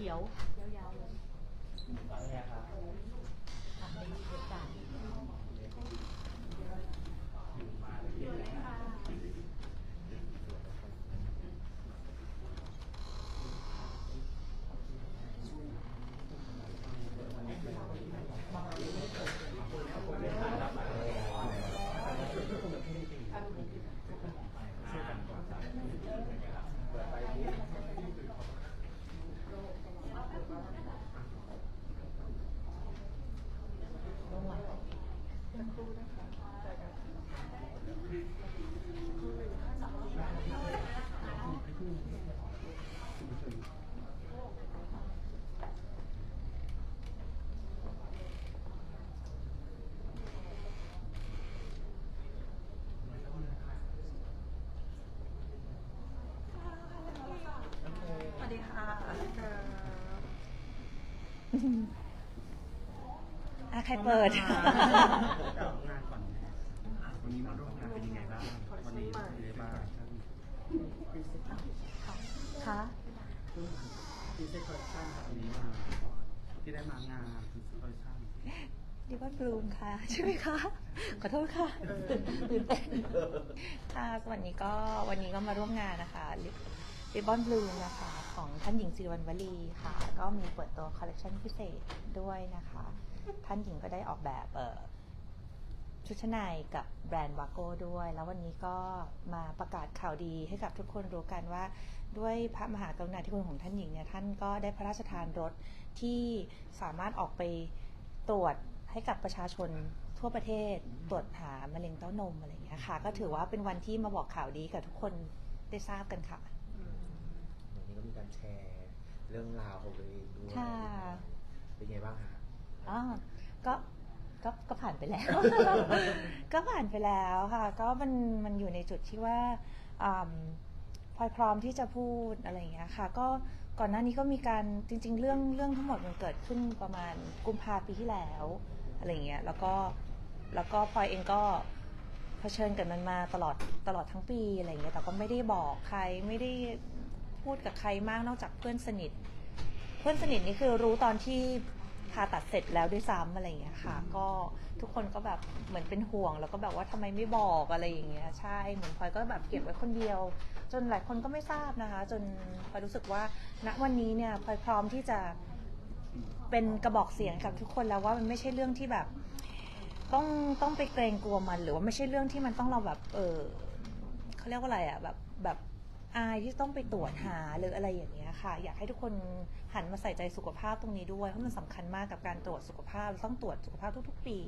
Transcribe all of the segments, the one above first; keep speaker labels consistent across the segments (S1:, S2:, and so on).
S1: ขียว ยาวๆเลย
S2: เนี่ยครับ
S1: อะในเหตุการณ์
S3: สวัสดีค่ะ
S4: อะใครเปิด
S2: เอางานก่อนวันนี้มาร่วมงานเป็นยังไงบ้างวันนี้เป็นยังไงบ้าง
S4: คะ
S2: พิเศษคอลเลคชั่นครับวันนี้มาที่ได้มางานพิเศษคอลเลคชั่น
S4: ดิบอนบลูมค่ะ ใช่ไหมคะ ขอโทษค่ะตื่นเต้นค่ะสวันนี้ก็วันนี้ก็มาร่วมงานนะคะ ริบบอนบลูนะคะของท่านหญิงสิริวัณวลีค่ะ ก็มีเปิดตัวคอลเลคชันพิเศษด้วยนะคะ ท่านหญิงก็ได้ออกแบบชุดชั้นในกับแบรนด์วาโก้ด้วย แล้ววันนี้ก็มาประกาศข่าวดีให้กับทุกคนรู้กันว่า ด้วยพระมหากรุณาธิคุณของท่านหญิงเนี่ยท่านก็ได้พระราชทานรถที่สามารถออกไปตรวจให้กับประชาชนทั่วประเทศตรวจหามะเร็งเต้านมอะไรอย่างเงี้ยค่ะ ก็ถือว่าเป็นวันที่มาบอกข่าวดีกับทุกคนได้ทราบกันค่ะ
S5: ก็มีการแชร์เรื่องราวของตัวเองด้วย
S4: ค่ะ
S5: เป็นไงบ้างฮะ
S4: อ๋อก็ก็ก็ผ่านไปแล้ว ก็ผ่านไปแล้วค่ะ ก็มันมันอยู่ในจุดที่ว่าอืมพลอยพร้อมที่จะพูดอะไรอย่างเงี้ยค่ะ ก็ก่อนหน้านี้ก็มีการจริง ๆ เรื่องเรื่องทั้งหมดมันเกิดขึ้นประมาณกุมภาปีที่แล้วอะไรอย่างเงี้ยแล้วก็แล้วก็พลอยเองก็เผชิญกับมันมาตลอดตลอดทั้งปีอะไรอย่างเงี้ยแต่ก็ไม่ได้บอกใครไม่ได้ พูดกับใครมากนอกจากเพื่อนสนิท เพื่อนสนิทนี่คือรู้ตอนที่ผ่าตัดเสร็จแล้วด้วยซ้ำอะไรอย่างเงี้ยค่ะ ก็ทุกคนก็แบบเหมือนเป็นห่วง แล้วก็แบบว่าทำไมไม่บอกอะไรอย่างเงี้ยใช่เหมือนพลอยก็แบบเก็บไว้คนเดียว จนหลายคนก็ไม่ทราบนะคะ จนพลอยรู้สึกว่าณวันนี้เนี่ยพลอยพร้อมที่จะเป็นกระบอกเสียงกับทุกคนแล้วว่ามันไม่ใช่เรื่องที่แบบ ต้องต้องไปเกรงกลัวมัน หรือว่าไม่ใช่เรื่องที่มันต้องเราแบบ เออเขาเรียกว่าอะไรอะแบบแบบ อายที่ต้องไปตรวจหาหรืออะไรอย่างเงี้ยค่ะ อยากให้ทุกคนหันมาใส่ใจสุขภาพตรงนี้ด้วยเพราะมันสำคัญมากกับการตรวจสุขภาพต้องตรวจสุขภาพทุก ๆ ปี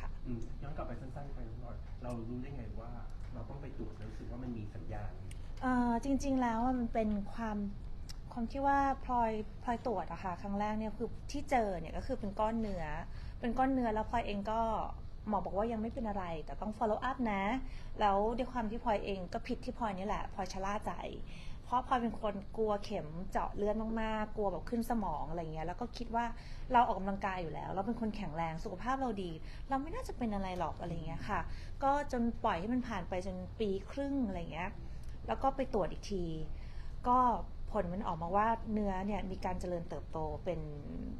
S4: ค่ะ
S6: อืมย้อนกลับไปสั้นๆไปหน่อยเรารู้ได้ไงว่า เราต้องไปตรวจแล้วรู้สึกว่ามันมีสัญญาณ
S4: เอ่อจริงๆแล้วอะมันเป็นความความที่ว่าพลอยพลอยตรวจอะค่ะครั้งแรกเนี่ยคือที่เจอเนี่ยก็คือเป็นก้อนเนื้อเป็นก้อนเนื้อแล้วพลอยเองก็ หมอบอกว่ายังไม่เป็นอะไร แต่ต้อง follow up นะ แล้วด้วยความที่พลอยเองก็ผิดที่พลอยนี่แหละพลอยชะล่าใจ เพราะพลอยเป็นคนกลัวเข็มเจาะเลือดมากๆ กลัวแบบขึ้นสมองอะไรเงี้ย แล้วก็คิดว่าเราออกกำลังกายอยู่แล้ว เราเป็นคนแข็งแรงสุขภาพเราดี เราไม่น่าจะเป็นอะไรหรอกอะไรเงี้ยค่ะ ก็จนปล่อยให้มันผ่านไปจนปีครึ่งอะไรเงี้ย แล้วก็ไปตรวจอีกที ก็ผลมันออกมาว่าเนื้อเนี่ยมีการเจริญเติบโตเป็น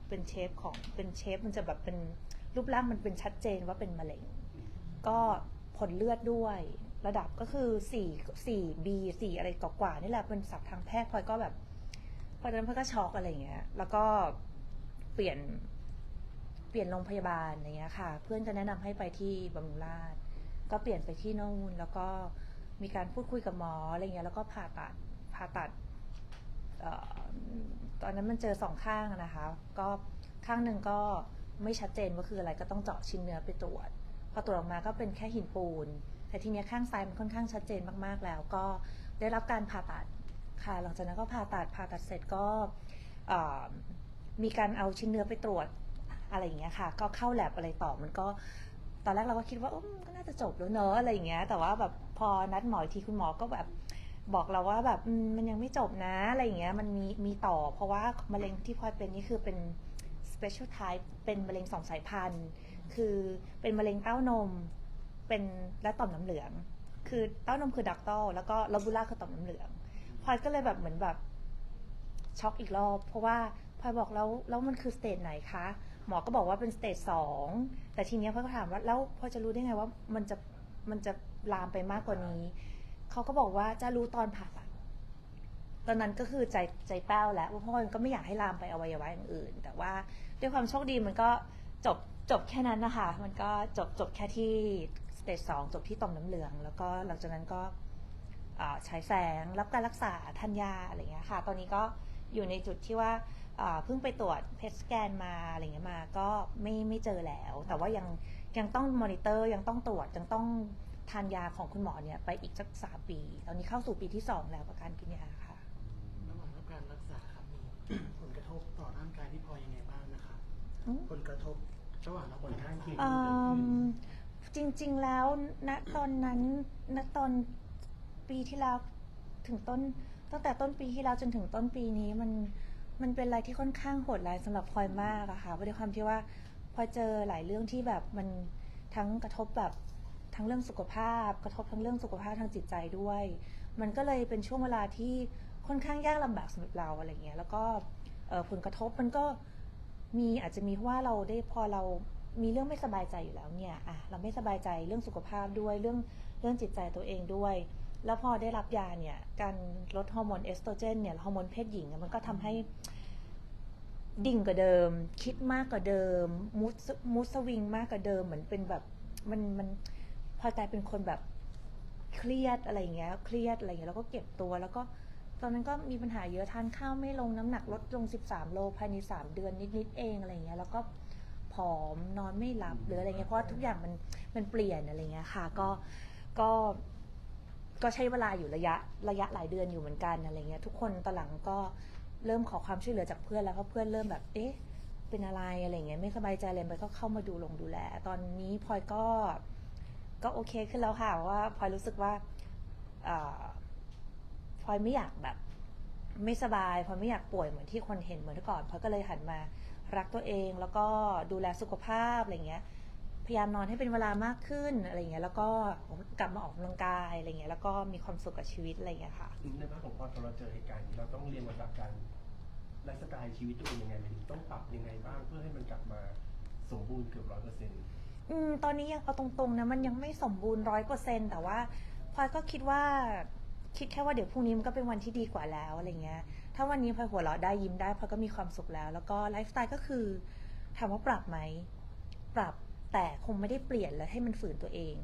S4: เป็นเชฟของเป็นเชฟมันจะแบบเป็น รูปร่างมันเป็นชัดเจนว่าเป็นมะเร็ง ก็ผลเลือดด้วย ระดับก็คือ4 4 B 4อะไรกว่าๆนี่แหละเป็นศัพท์ทางแพทย์พลอยก็แบบพอตอนนั้นพลอยก็ช็อกอะไรอย่างเงี้ย แล้วก็เปลี่ยนเปลี่ยนโรงพยาบาลอะไรเงี้ยค่ะ เพื่อนก็แนะนำให้ไปที่บำรุงราษฎร์ก็เปลี่ยนไปที่โน่นแล้วก็มีการพูดคุยกับหมออะไรเงี้ยแล้วก็ผ่าตัดผ่าตัดตอนนั้นมันเจอสองข้างนะคะ ก็ข้างหนึ่งก็ ไม่ชัดเจนว่าคืออะไรก็ต้องเจาะชิ้นเนื้อไปตรวจ พอตรวจออกมาก็เป็นแค่หินปูน แต่ทีเนี้ยข้างซ้ายมันค่อนข้างชัดเจนมากๆแล้ว ก็ได้รับการผ่าตัดค่ะ หลังจากนั้นก็ผ่าตัดผ่าตัดเสร็จก็มีการเอาชิ้นเนื้อไปตรวจอะไรอย่างเงี้ยค่ะ ก็เข้าแลบอะไรต่อมันก็ตอนแรกเราก็คิดว่าอืมก็น่าจะจบแล้วเนอะอะไรอย่างเงี้ย แต่ว่าแบบพอนัดหมอทีคุณหมอก็แบบบอกเราว่าแบบมมันยังไม่จบนะอะไรอย่างเงี้ยมันมีมีต่อ เพราะว่ามะเร็งที่พลอยเป็นนี่คือเป็น special type เป็นมะเร็งสองสายพันธุ์ คือเป็นมะเร็งเต้านม เป็นและต่อมน้ำเหลือง คือเต้านมคือดักตอลแล้วก็ลอบูล่าคือต่อมน้ำเหลืองพลอยก็เลยแบบเหมือนแบบช็อกอีกรอบ เพราะว่าพลอยบอกแล้วแล้วมันคือสเตจไหนคะ หมอก็บอกว่าเป็นสเตจสองแต่ทีเนี้ยพลอยก็ถามว่าแล้วพลอยจะรู้ได้ไงว่ามันจะมันจะลามไปมากกว่านี้ เขาก็บอกว่าจะรู้ตอนผ่าตัด ตอนนั้นก็คือใจใจแป้วแล้วเพราะว่ามันก็ไม่อยากให้ลามไปอวัยวะอย่างอื่น แต่ว่าด้วยความโชคดีมันก็จบจบแค่นั้นนะคะมันก็จบจบแค่ที่สเตจสองจบที่ต่อมน้ำเหลือง แล้วก็หลังจากนั้นก็อ่าฉายแสงรับการรักษาทานยาอะไรเงี้ยค่ะ ตอนนี้ก็อยู่ในจุดที่ว่าอ่าเพิ่งไปตรวจเพสแกนมาอะไรเงี้ยมาก็ไม่ไม่เจอแล้ว แต่ว่ายังยังต้องมอนิเตอร์ยังต้องตรวจยังต้องทานยาของคุณหมอเนี่ยไปอีกสักสามปี ตอนนี้เข้าสู่ปีที่สองแล้วกับการกินยา
S7: ผลกระทบระหว่างรับ
S6: ผล
S7: การ
S6: ข้าง
S7: รัก
S6: เคียง
S7: ษา
S6: ที่เกิดขึ้น
S4: จริง ๆ แล้วณตอนนั้นณตอนปีที่แล้วถึงต้น ตั้งแต่ต้นปีที่แล้วจนถึงต้นปีนี้มันมันเป็นอะไรที่ค่อนข้างโหดร้ายสำหรับพลอยมากอะค่ะเพราะด้วยความที่ว่าพอเจอหลายเรื่องที่แบบมันทั้งกระทบแบบทั้งเรื่องสุขภาพ กระทบทั้งเรื่องสุขภาพทางจิตใจด้วย มันก็เลยเป็นช่วงเวลาที่ค่อนข้างยากลำบากสำหรับเราอะไรเงี้ยแล้วก็เอ่อผลกระทบมันก็ มีอาจจะมีเพราะว่าเราได้พอเรามีเรื่องไม่สบายใจอยู่แล้วเนี่ยอะเราไม่สบายใจเรื่องสุขภาพด้วยเรื่องเรื่องจิตใจตัวเองด้วย แล้วพอได้รับยาเนี่ย การลดฮอร์โมนเอสโตรเจนเนี่ยฮอร์โมนเพศหญิงมันก็ทำให้ดิ่งกว่าเดิม คิดมากกว่าเดิมมูดมูดสวิงมากกว่าเดิมเหมือนเป็นแบบมันมันพอกลายเป็นคนแบบเครียดอะไรอย่างเงี้ยเครียดอะไรอย่างเงี้ยแล้วก็เก็บตัวแล้วก็ ตอนนั้นก็มีปัญหาเยอะทานข้าวไม่ลงน้ำหนักลดลง 13 โลภายใน 3 เดือนนิดๆเองอะไรเงี้ยแล้วก็ผอมนอนไม่หลับหรืออะไรเงี้ยเพราะทุกอย่างมันมันเปลี่ยนอะไรเงี้ยค่ะก็ก็ก็ใช้เวลาอยู่ระยะระยะหลายเดือนอยู่เหมือนกันอะไรเงี้ยทุกคนตอนหลังก็เริ่มขอความช่วยเหลือจากเพื่อนแล้วเพราะเพื่อนเริ่มแบบเอ๊ะเป็นอะไรอะไรเงี้ยไม่สบายใจเลยไปก็เข้ามาดูลงดูแล ตอนนี้พลอยก็ก็โอเคขึ้นแล้วค่ะว่าพลอยรู้สึกว่า อ่อพลอยไม่อยากแบบ ไม่สบายพลอยไม่อยากป่วยเหมือนที่คนเห็นเหมือนเมื่อก่อนพลอยก็เลยหันมารักตัวเอง แล้วก็ดูแลสุขภาพอะไรเงี้ย พยายามนอนให้เป็นเวลามากขึ้นอะไรเงี้ย แล้วก็กลับมาออกกำลังกายอะไรเงี้ย แล้วก็มีความสุขกับชีวิตอะไรเงี้ยค่ะ
S6: ในภาคของพอพอเราเจอเหตุการณ์นี้เราต้องเรียนรู้จักการไลฟ์สไตล์ชีวิตตัวเองยังไงหมายถึงต้องปรับยังไงบ้างเพื่อให้มันกลับมาสมบูรณ์เกือบร้อยเปอร์เซ็นต์
S4: อืมตอนนี้ยังเอาตรงๆนะมันยังไม่สมบูรณ์ร้อยเปอร์เซ็นแต่ว่าพลอยก็คิดว่า คิดแค่ว่าเดี๋ยวพรุ่งนี้มันก็เป็นวันที่ดีกว่าแล้วอะไรเงี้ย ถ้าวันนี้พลอยหัวเราะได้ยิ้มได้พลอยก็มีความสุขแล้ว แล้วก็ไลฟ์สไตล์ก็คือถามว่าปรับไหม ปรับแต่คงไม่ได้เปลี่ยนแล้วให้มันฝืนตัวเอง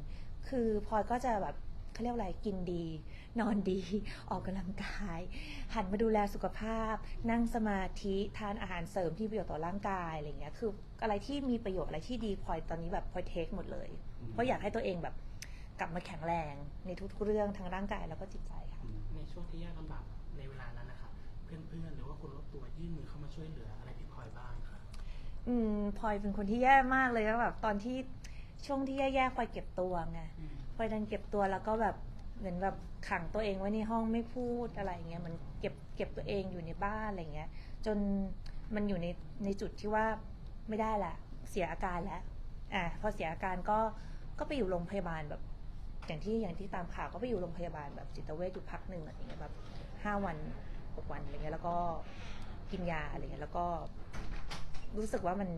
S4: คือพลอยก็จะแบบเขาเรียกอะไรกินดี นอนดี ออกกำลังกาย หันมาดูแลสุขภาพ นั่งสมาธิทานอาหารเสริมที่ประโยชน์ต่อร่างกายอะไรเงี้ยคืออะไรที่มีประโยชน์อะไรที่ดีพลอยตอนนี้แบบพลอยเทคหมดเลยเพราะอยากให้ตัวเองแบบ กลับมาแข็งแรงในทุกๆเรื่องทั้งร่างกายแล้วก็จิตใจค่ะ
S7: ในช่วงที่ยากลำบากในเวลานั้นนะคะเพื่อนๆ หรือว่าคนรอบตัวยื่นมือเข้ามาช่วยเหลืออะไรพี่พลอยบ้างคะ
S4: อืมพลอยเป็นคนที่แย่มากเลยแล้วแบบตอนที่ช่วงที่แย่ๆพลอยเก็บตัวไงพลอยดันเก็บตัวแล้วก็แบบเหมือนแบบขังตัวเองไว้ในห้องไม่พูดอะไรเงี้ยเหมันเก็บเก็บตัวเองอยู่ในบ้านอะไรเงี้ย จนมันอยู่ในในจุดที่ว่าไม่ได้ละเสียอาการแล้วอะพอเสียอาการก็ก็ไปอยู่โรงพยาบาลแบบ อย่างที่อย่างที่ตามข่าวก็ไปอยู่โรงพยาบาลแบบจิตเวชอยู่พักหนึ่งอะไรเงี้ยแบบห้าวันหกวันอะไรเงี้ยแล้วก็กินยาอะไรเงี้ยแล้วก็รู้สึกว่ามัน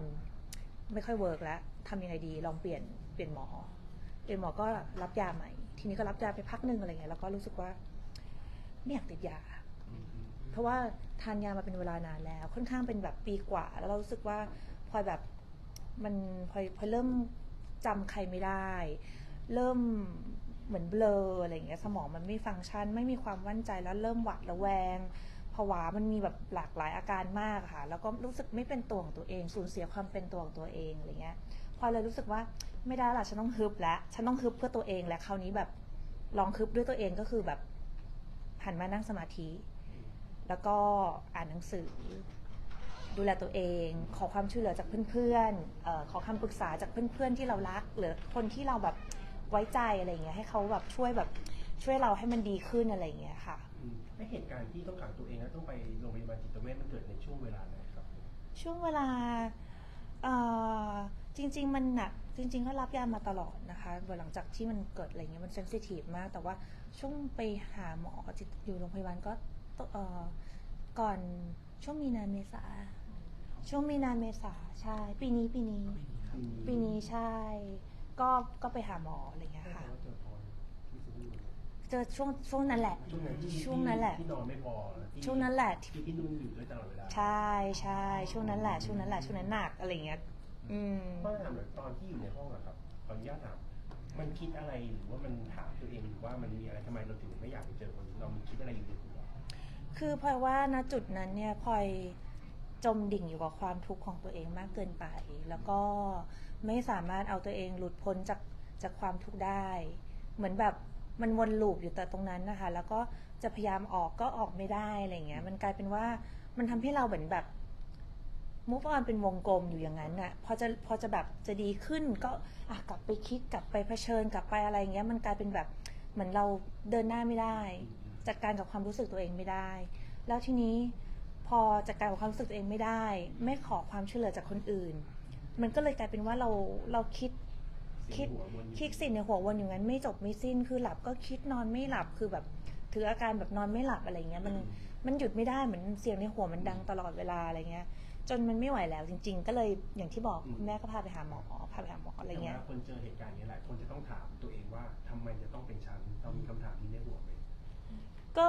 S4: ไม่ค่อยเวิร์กแล้วทำยังไงดีลองเปลี่ยนเปลี่ยนหมอ เปลี่ยนหมอก็รับยาใหม่ ทีนี้ก็รับยาไปพักหนึ่งอะไรเงี้ยแล้วก็รู้สึกว่าไม่อยากติดยา เพราะว่าทานยามาเป็นเวลานานแล้ว ค่อนข้างเป็นแบบปีกว่า แล้วเรารู้สึกว่าพลอยแบบมันพลอยพลอยเริ่มจำใครไม่ได้ เริ่ม เหมือนเบลออะไรอย่างเงี้ยสมองมันไม่ฟังก์ชัน ไม่มีความมั่นใจแล้วเริ่มหวาดระแวงผวามันมีแบบหลากหลายอาการมากค่ะ แล้วก็รู้สึกไม่เป็นตัวของตัวเอง สูญเสียความเป็นตัวของตัวเองอะไรเงี้ยพอเลยรู้สึกว่าไม่ได้ละฉันต้องฮึบแล้วฉันต้องฮึบเพื่อตัวเองและคราวนี้แบบลองฮึบด้วยตัวเองก็คือแบบหันมานั่งสมาธิ แล้วก็อ่านหนังสือ ดูแลตัวเอง ขอความช่วยเหลือจากเพื่อนๆออขอคำปรึกษาจากเพื่อนๆที่เรารัก หรือคนที่เราแบบ ไว้ใจอะไรอย่างเงี้ยให้เขาแบบช่วยแบบช่วยเราให้มันดีขึ้นอะไรอย่างเงี้ยค่ะ
S6: อืมและเหตุการณ์ที่ต้องขังตัวเองแล้วต้องไปโรงพยาบาลจิตเวชมันเกิดในช่วงเวลาไหนครับ
S4: ช่วงเวลาเอ่อจริง ๆ มันหนักจริง ๆ ก็รับยามาตลอดนะคะหลังจากที่มันเกิดอะไรเงี้ยมันเซนซิทีฟมาก แต่ว่าช่วงไปหาหมอจิตอยู่โรงพยาบาลก็เอ่อก่อนช่วงมีนาเมษาช่วงมีนาเมษาใช่ ปีนี้ปีนี้ ปีนี้ใช่ ก็ก็ไปหาหมออะไรอย่างเงี้ยค่ะ
S6: เจอพลอยที่ซีรีส์
S4: เจอช่วงช่วงนั้นแหละ
S6: ช่วงนั้นที่
S4: ช่วงนั้นแหละ
S6: ที่นอนไม่พอที่
S4: ช่วงนั้นแหละที่
S6: ที่พี่นุ่นอยู่ด้วยตลอดเวลา
S4: ใช่ใช่ช่วงนั้นแหละ ช่วงนั้นแหละช่วงนั้นหนักอะไรอย่างเงี้ย อืม
S6: ก็ถามหน่อยตอนที่อยู่ในห้องอะครับขออนุญาตถามมันคิดอะไรหรือว่ามันถามตัวเองหรือว่ามันมีอะไรทำไมเราถึงไม่อยากไปเจอคนนี้เรามีคิดอะไรอยู่ในหัว
S4: คือพลอยว่าณจุดนั้นเนี่ยพลอยจมดิ่งอยู่กับความทุกข์ของตัวเองมากเกินไป แล้วก็ ไม่สามารถเอาตัวเองหลุดพ้นจากจากความทุกข์ได้ เหมือนแบบมันวนลูปอยู่แต่ตรงนั้นนะคะ แล้วก็จะพยายามออกก็ออกไม่ได้อะไรเงี้ย มันกลายเป็นว่ามันทำให้เราเหมือนแบบ move on เป็นวงกลมอยู่อย่างนั้นน่ะพอจะพอจะแบบจะดีขึ้นก็อะกลับไปคิดกลับไปเผชิญกลับไปอะไรเงี้ย มันกลายเป็นแบบเหมือนเราเดินหน้าไม่ได้ จัดการกับความรู้สึกตัวเองไม่ได้ แล้วทีนี้พอจัดการกับความรู้สึกตัวเองไม่ได้ ไม่ขอความช่วยเหลือจากคนอื่น มันก็เลยกลายเป็นว่าเราเราคิดคิด
S6: เสียงหัววนอยู่
S4: คิดสิ่งในหัววนอยู่งั้นไม่จบไม่สิ้นคือหลับก็คิดนอนไม่หลับคือแบบถืออาการแบบนอนไม่หลับอะไรเงี้ยมันมันหยุดไม่ได้เหมือนเสียงในหัวมันดังตลอดเวลาอะไรเงี้ย จนมันไม่ไหวแล้วจริง ๆ ก็เลยอย่างที่บอกแม่ก็พาไปหาหมอพาไปหาหมออะไรเงี้ย
S6: แต่ว่าคนเจอเหตุการณ์นี้หลายคนจะต้องถามตัวเองว่าทำไมจะต้องเป็นฉันเรามีคำถามนี้ในหัวไหม
S4: ก็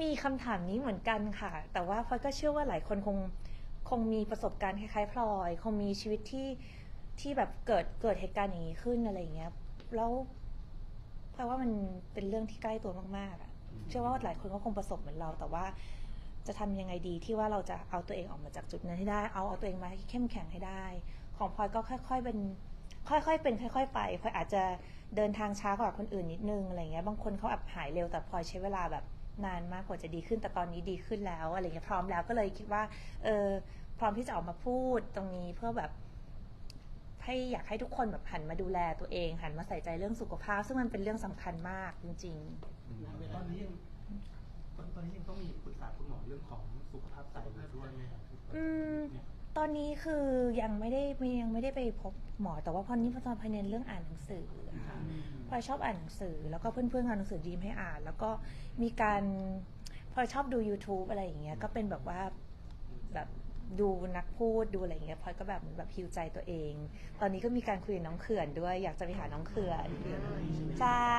S4: มีคำถามนี้เหมือนกันค่ะ แต่ว่าพลอยก็เชื่อว่าหลายคนคง คงมีประสบการณ์คล้ายๆพลอย คงมีชีวิตที่ที่แบบเกิดเกิดเหตุการณ์อย่างนี้ขึ้นอะไรอย่างเงี้ยแล้วพลอยว่ามันเป็นเรื่องที่ใกล้ตัวมากๆอะเชื่อว่าหลายคนก็คงประสบเหมือนเรา แต่ว่าจะทำยังไงดีที่ว่าเราจะเอาตัวเองออกมาจากจุดนั้นให้ได้ เอาเอาตัวเองมาให้เข้มแข็งให้ได้ ของพลอยก็ค่อย ๆ เป็น ค่อยๆเป็น ค่อย ๆ ไปพลอยอาจจะเดินทางช้ากว่าคนอื่นนิดนึงอะไรเงี้ย บางคนเขาอับหายเร็วแต่พลอยใช้เวลาแบบ นานมากกว่าจะดีขึ้นแต่ตอนนี้ดีขึ้นแล้วอะไรเงี้ยพร้อมแล้วก็เลยคิดว่าเออพร้อมที่จะออกมาพูดตรงนี้เพื่อแบบให้อยากให้ทุกคนแบบหันมาดูแลตัวเอง หันมาใส่ใจเรื่องสุขภาพ ซึ่งมันเป็นเรื่องสำคัญมากจริงๆ
S7: ตอนนี้ยังตอนตอนนี้ยังต้องมีปรึกษาคุณหมอเรื่องของสุขภาพไตอยู่ด้วยไหมครับ
S4: อืม ตอนนี้คือยังไม่ได้ยังไม่ได้ไปพบหมอแต่ว่าพอนี้พอตอนพยเน้นเรื่องอ่านหนังสือค่ะพลอยชอบอ่านหนังสือ แล้วก็เพื่อนๆอ่านหนังสือดีมให้อ่าน แล้วก็มีการพลอยชอบดู YouTube อะไรอย่างเงี้ยก็เป็นแบบว่าแบบ ดูนักพูดดูอะไรอย่างเงี้ยพลอยก็แบบเหมือนแบบฮิวใจตัวเอง ตอนนี้ก็มีการคุยกับน้องเขื่อนด้วย อยากจะไปหาน้องเขื่อนใช่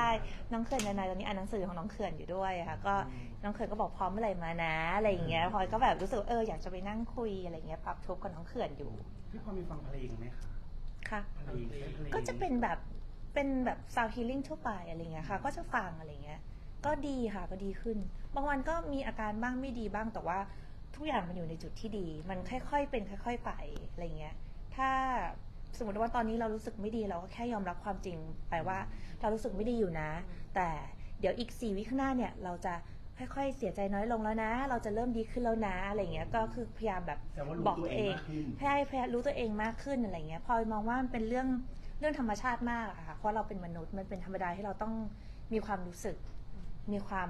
S4: น้องเขื่อนนายตอนนี้อ่านหนังสือของน้องเขื่อนอยู่ด้วยอะค่ะก็น้องเขื่อนก็บอกพร้อมเมื่อไหร่มานะอะไรอย่างเงี้ยพลอยก็แบบรู้สึกว่าเอออยากจะไปนั่งคุยอะไรอย่างเงี้ยปรับทุกข์กับน้องเขื่อนอยู่
S2: พี่พอมีฟังเพลงไหมคะ
S4: ค่ะ
S2: เพลงใช้เพลง
S4: ก็จะเป็นแบบเป็นแบบซาวฮีลิ่งทั่วไปอะไรเงี้ยค่ะ ก็จะฟังอะไรเงี้ยก็ดีค่ะก็ดีขึ้น บางวันก็มีอาการบ้างไม่ดีบ้างแต่ว่า ทุกอย่างมันอยู่ในจุดที่ดี มันค่อยๆ เป็นค่อย ๆ ไปอะไรเงี้ย ถ้าสมมติว่าตอนนี้เรารู้สึกไม่ดีเราก็แค่ยอมรับความจริงไปว่าเรารู้สึกไม่ดีอยู่นะ แต่เดี๋ยวอีกสี่วิข้างหน้าเนี่ยเราจะค่อยๆ เสียใจน้อยลงแล้วนะ เราจะเริ่มดีขึ้นแล้วนะอะไรเงี้ย ก็คือพยายามแบบ
S6: แต่ว่ารู้
S4: บอก
S6: ตั
S4: ตัวว
S6: เอ
S4: เองง
S6: มากขึ้น
S4: พยายามพยายามรู้ตัวเองมากขึ้นอะไรเงี้ย พลอยมองว่ามันเป็นเรื่องเรื่องธรรมชาติมากอะค่ะ เพราะเราเป็นมนุษย์มันเป็นธรรมดาที่เราต้องมีความรู้สึก มีความ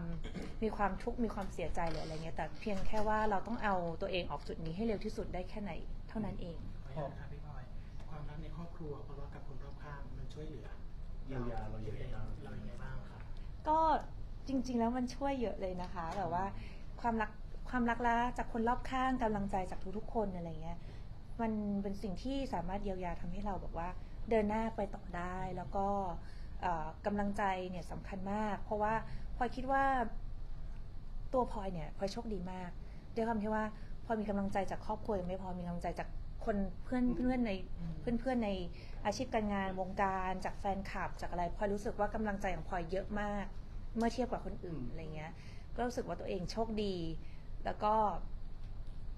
S4: มีความทุกข์มีความเสียใจหรืออะไรเงี้ยแต่เพียงแค่ว่าเราต้องเอาตัวเองออกจุดนี้ให้เร็วที่สุดได้แค่ไหนเท่านั้นเอง
S7: ขออนุญาตนะครับพี่พลอยความรักในครอบครัวเพราะว่ากับคนรอบข้างมันช่วยเหลือ
S6: เยียวยาเรายังไงบ้าง
S7: เรายังไงบ้างครับ
S4: ก็จริง ๆ แล้วมันช่วยเยอะเลยนะคะแบบว่าความรักความรักละจากคนรอบข้างกำลังใจจากทุกๆคนอะไรเงี้ยมันเป็นสิ่งที่สามารถเยียวยาทำให้เราแบบว่า เดินหน้าไปต่อได้แล้วก็เอ่อกำลังใจเนี่ยสำคัญมาก เพราะว่า พลอยคิดว่าตัวพลอยเนี่ยพลอยโชคดีมากด้วยความที่ว่าพลอยมีกำลังใจจากครอบครัวยังไม่พอมีกำลังใจจากคนเพื่อนเพื่อนในเพื่อนๆในอาชีพการงานวงการจากแฟนคลับจากอะไรพลอยรู้สึกว่ากำลังใจของพลอยเยอะมาก เมื่อเทียบกับคนอื่นอะไรเงี้ย ก็รู้สึกว่าตัวเองโชคดี แล้วก็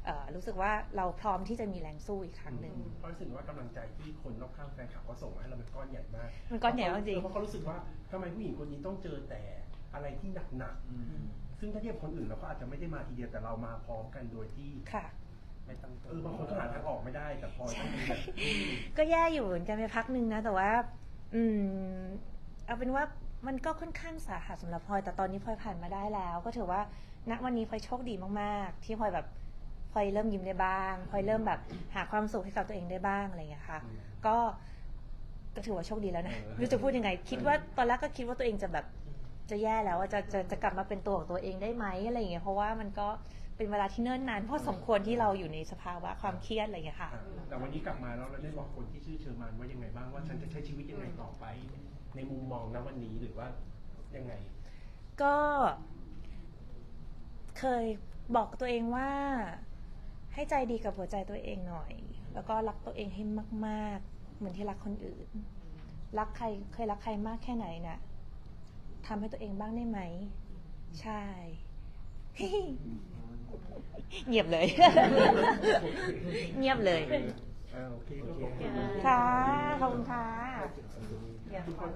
S4: เอ่อรู้สึกว่าเราพร้อมที่จะมีแรงสู้อีกครั้งหนึ่ง
S6: เพราะรู้สึกว่ากำลังใจที่คนรอบข้างแฟนคลับเขาส่งมาให้เราเป็นก้อนใหญ่มาก
S4: มันก้อนใหญ่มากจริง
S6: เพราะเขารู้สึกว่าทำไมผู้หญิงคนนี้ต้องเจอแต่ อะไรที่หนัก
S2: อืม
S6: ๆซึ่งถ้าเทียบคนอื่นเราก็อาจจะไม่ได้มาทีเดียวแต่เรามาพร้อมกันโดยที่
S4: ค่ะ
S2: ไม่ต้อง
S6: เออบางคนก็หาทางออกไม่ได้แต่พอต้องมีแบบ
S4: ก็แย่อยู่เหมือนกันไปพักหนึ่งนะ แต่ว่า อืม เอาเป็นว่ามันก็ค่อนข้างสาหัสสำหรับพลอยแต่ตอนนี้พลอยผ่านมาได้แล้ว ก็ถือว่าณวันนี้พลอยโชคดีมากๆ ที่พลอยแบบพลอยเริ่มยิ้มได้บ้างพลอยเริ่มแบบหาความสุขให้กับตัวเองได้บ้างอะไรอย่างเงี้ยค่ะ ก็ก็ถือว่าโชคดีแล้วนะ
S6: เออ
S4: ไม่รู้จะพูดยังไง คิดว่าตอนแรกก็คิดว่าตัวเองจะแบบ จะแย่แล้วว่าจะจะจะกลับมาเป็นตัวของตัวเองได้ไหมอะไรอย่างเงี้ยเพราะว่ามันก็เป็นเวลาที่เนิ่นนานพอสมควรที่เราอยู่ในสภาวะความเครียดอะไรอย่างเงี้ยค่ะ
S6: อะแต่วันนี้กลับมาแล้วเราได้บอกคนที่ชื่อเชอร์มานว่ายังไงบ้างว่าฉันจะใช้ชีวิตยังไงต่อไป ในมุมมองณวันนี้หรือว่ายังไง
S4: ก็เคยบอกตัวเองว่า ให้ใจดีกับหัวใจตัวเองหน่อย แล้วก็รักตัวเองให้มาก ๆ เหมือนที่รักคนอื่น รักใครเคยรักใครมากแค่ไหนน่ะ ทำให้ตัวเองบ้างได้ไหม ใช่ เงียบเลย เงียบเลย
S6: อ่าโอเคโอเค
S4: ค่ะ ขอบคุณค่ะ
S6: ทุกคน